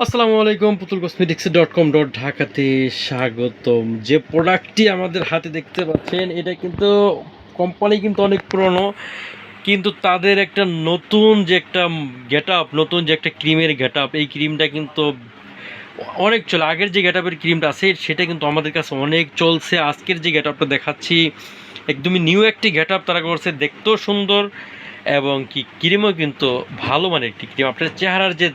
আসসালামু আলাইকুম পুতুল কসমেটিক্স ডট কম ডট ঢাকাতে স্বাগতম। যে প্রোডাক্টটি আমাদের হাতে দেখতে পাচ্ছেন, এটা কিন্তু কোম্পানি কিন্তু অনেক পুরনো, কিন্তু তাদের একটা নতুন যে একটা গেট নতুন যে একটা ক্রিমের গেট এই ক্রিমটা কিন্তু অনেক চলে। আগের যে গেট আপের ক্রিমটা আছে, সেটা কিন্তু আমাদের কাছে অনেক চলছে। আজকের যে গেট আপটা দেখাচ্ছি, একদমই নিউ একটি গেট আপ তারা করছে, দেখতেও সুন্দর এবং কি ক্রিমও কিন্তু ভালো মানের একটি ক্রিম। আপনার চেহারার যে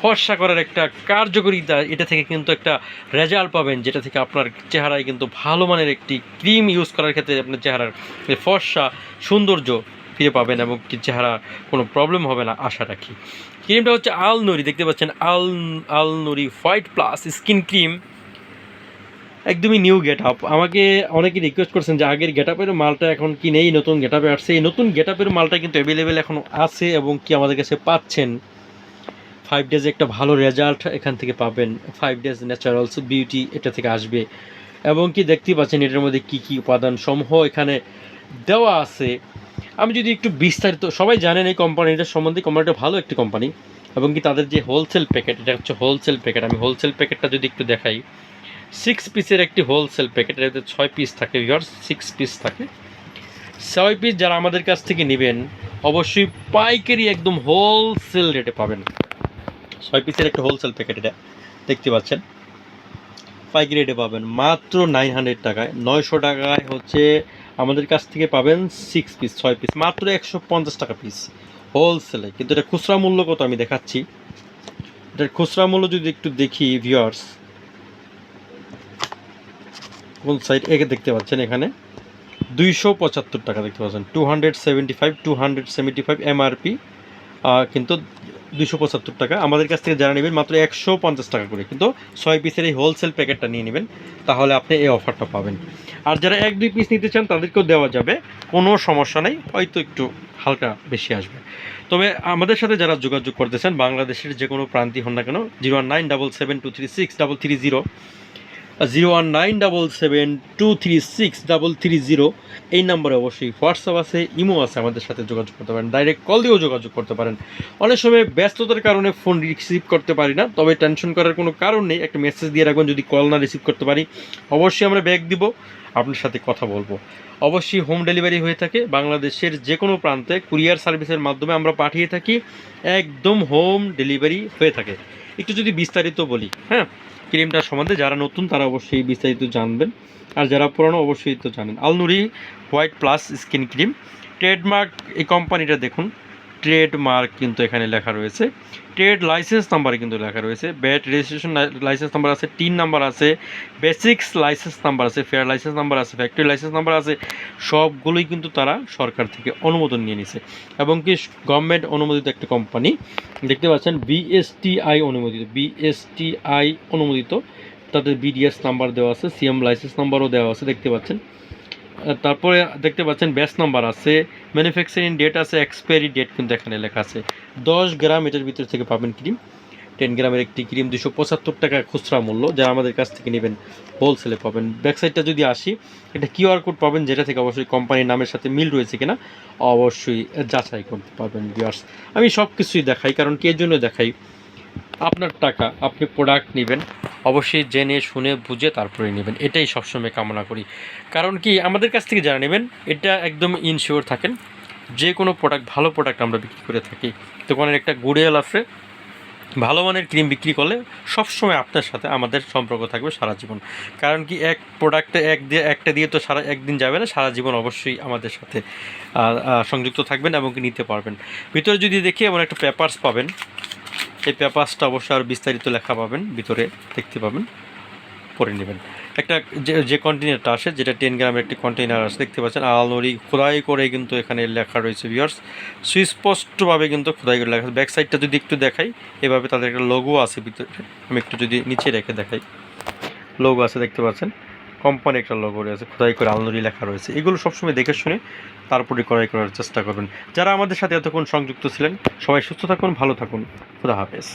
ফর্সা করার একটা কার্যকরিতা এটা থেকে কিন্তু একটা রেজাল্ট পাবেন, যেটা থেকে আপনার চেহারায় কিন্তু ভালো মানের একটি ক্রিম ইউজ করার ক্ষেত্রে আপনার চেহারার ফর্সা সৌন্দর্য ফিরে পাবেন এবং কি চেহারা কোনো প্রবলেম হবে না, আশা রাখি। ক্রিমটা হচ্ছে আলনুরি, দেখতে পাচ্ছেন Al Alnuri white plus skin cream একদমই নিউ গেট আপ আমাকে অনেকে রিকোয়েস্ট করছেন যে আগের গেট আপের মালটা এখন কি নেই, নতুন গেট আপে আসছে। এই নতুন গেট আপের মালটা কিন্তু অ্যাভেলেবেল এখন আছে এবং কি আমাদের কাছে পাচ্ছেন। ফাইভ ডেজ একটা ভালো রেজাল্ট এখান থেকে পাবেন। ফাইভ ডেজ ন্যাচারালস বিউটি এটা থেকে আসবে। এবং কি দেখতেই পাচ্ছেন, এটার মধ্যে কি কি উপাদান সমূহ এখানে দেওয়া আছে। আমি যদি একটু বিস্তারিত, সবাই জানেন এই কোম্পানিটার সম্বন্ধে। কোম্পানিটা ভালো একটি কোম্পানি এবং কি তাদের যে হোলসেল প্যাকেট এটা হচ্ছে হোলসেল প্যাকেট আমি হোলসেল প্যাকেটটা যদি একটু দেখাই। সিক্স পিসের একটি হোলসেল প্যাকেট এটাতে ছয় পিস থাকে ভিওর্স সিক্স পিস থাকে। ছয় পিস যারা আমাদের কাছ থেকে নেবেন, অবশ্যই পাইকারি একদম হোলসেল রেটে পাবেন। ছয় পিসের একটা হোলসেল প্যাকেট এটা দেখতে পাচ্ছেন। পাইকারি রেটে পাবেন। মাত্র নাইন হান্ড্রেড টাকায়। নয়শো টাকায় হচ্ছে আমাদের কাছ থেকে পাবেন সিক্স পিস ছয় পিস মাত্র একশো পঞ্চাশ টাকা পিস হোলসেলে কিন্তু এটা খুচরা মূল্য কত আমি দেখাচ্ছি। এটার খুচরা মূল্য যদি একটু দেখি ভিউয়ার্স কোন সাইড একে দেখতে পাচ্ছেন এখানে। দুইশো পঁচাত্তর টাকা দেখতে পাচ্ছেন। Two hundred seventy five two hundred seventy five MRP কিন্তু দুইশো পঁচাত্তর টাকা। আমাদের কাছ থেকে যারা নেবেন, মাত্র একশো পঞ্চাশ টাকা করে। কিন্তু ছয় পিসের এই হোলসেল প্যাকেটটা নিয়ে নেবেন, তাহলে আপনি এই অফারটা পাবেন। আর যারা এক দুই পিস নিতে চান, তাদেরকেও দেওয়া যাবে। কোনো সমস্যা নেই, হয়তো একটু হালকা বেশি আসবে। তবে আমাদের সাথে যারা যোগাযোগ করতেছেন, বাংলাদেশের যে কোনো প্রান্তি হন না কেন, zero nine double seven two three six double three zero zero one nine double seven two three six double three zero. এই নম্বরে অবশ্যই হোয়াটসঅ্যাপ আছে, ইমো আছে, আমাদের সাথে যোগাযোগ করতে পারেন। ডাইরেক্ট কল দিয়েও যোগাযোগ করতে পারেন। অনেক সময় ব্যস্ততার কারণে ফোন রিসিভ করতে পারি না, তবে টেনশন করার কোনো কারণ নেই। একটা মেসেজ দিয়ে রাখবেন, যদি কল না রিসিভ করতে পারি, অবশ্যই আমরা ব্যাগ দিব, আপনার সাথে কথা বলব। অবশ্যই হোম ডেলিভারি হয়ে থাকে, বাংলাদেশের যে কোনো প্রান্তে কুরিয়ার সার্ভিসের মাধ্যমে আমরা পাঠিয়ে থাকি, একদম হোম ডেলিভারি হয়ে থাকে। একটু যদি বিস্তারিত বলি হ্যাঁ? ক্রিমটা সম্বন্ধে যারা নতুন, তারা অবশ্যই বিস্তারিত জানবেন। আর যারা পুরনো, অবশ্যই তো জানেন। Alnuri white plus skin cream. Trademark এই কোম্পানিটা দেখুন। ট্রেডমার্ক কিন্তু এখানে লেখা রয়েছে। ট্রেড লাইসেন্স নাম্বারে কিন্তু লেখা রয়েছে। ব্যাট রেজিস্ট্রেশন লাইসেন্স নাম্বার আছে, টিন নাম্বার আছে, বেসিক্স লাইসেন্স নাম্বার আছে, ফেয়ার লাইসেন্স নাম্বার আছে, ফ্যাক্টরি লাইসেন্স নাম্বার আছে। সবগুলোই কিন্তু তারা সরকার থেকে অনুমোদন নিয়ে নিছে। এবং কি গভর্নমেন্ট অনুমোদিত একটা কোম্পানি, দেখতে পাচ্ছেন, বিএসটিআই অনুমোদিত বিএসটিআই অনুমোদিত। তাদের বিডিএস নাম্বার দেওয়া আছে, সিএম লাইসেন্স নাম্বারও দেওয়া আছে, দেখতে পাচ্ছেন। তারপরে দেখতে পাচ্ছেন ব্যাচ নাম্বার আছে ম্যানুফ্যাকচারিং ডেট আছে এক্সপায়ারি ডেট কিন্তু এখানে লেখা আছে। দশ গ্রাম এটার ভিতর থেকে পাবেন ক্রিম। টেন গ্রামের একটি ক্রিম, দুশো পঁচাত্তর টাকা খুচরা মূল্য। যারা আমাদের কাছ থেকে নেবেন হোলসেলে পাবেন। ব্যাকসাইডটা যদি আসি, এটা কিউআর কোড পাবেন, যেটা থেকে অবশ্যই কোম্পানির নামের সাথে মিল রয়েছে কিনা, অবশ্যই যাচাই করতে পারবেন ভিউয়ার্স আমি সব কিছুই দেখাই, কারণ কি জন্য দেখাই? আপনার টাকা আপনি প্রোডাক্ট নেবেন অবশ্যই জেনে, শুনে, বুঝে তারপরে নেবেন। এটাই সবসময় কামনা করি। কারণ কি, আমাদের কাছ থেকে যারা নেবেন, এটা একদম ইনশিওর থাকেন। যে কোনো প্রোডাক্ট ভালো প্রোডাক্ট আমরা বিক্রি করে থাকি। দোকানের একটা গুড়িয়াল আছে, ভালো মানের ক্রিম বিক্রি করলে সবসময় আপনার সাথে আমাদের সম্পর্ক থাকবে সারা জীবন। কারণ কি, এক প্রোডাক্টে এক দিয়ে, একটা দিয়ে তো সারা, একদিন যাবে না, সারা জীবন অবশ্যই আমাদের সাথে সংযুক্ত থাকবেন এবং নিতে পারবেন। ভিতরে যদি দেখি, এমন একটা পেপারস পাবেন। এই পেপারসটা অবশ্য আরও বিস্তারিত লেখা পাবেন, ভিতরে দেখতে পাবেন পরে নেবেন। একটা যে যে কন্টেনারটা আসে, যেটা টেন গ্রামের একটি কন্টেনার আছে, দেখতে পাচ্ছেন আলনরি খোদাই করে কিন্তু এখানে লেখা রয়েছে ভিউয়ার্স সুস্পষ্টভাবে কিন্তু খোদাই করে লেখা ব্যাক সাইডটা যদি একটু দেখাই, এভাবে তাদের একটা লোগো আছে ভিতরে। আমি একটু যদি নিচে রেখে দেখাই। লোগো আছে, দেখতে পাচ্ছেন। কোম্পানি একটা লোগো রয়েছে, খোদাই করে আলনুরি লেখা রয়েছে। এগুলো সবসময় দেখে শুনে তারপরে ক্রয় করার চেষ্টা করবেন। যারা আমাদের সাথে এতক্ষণ সংযুক্ত ছিলেন, সবাই সুস্থ থাকুন, ভালো থাকুন। খুদা হাফেজ।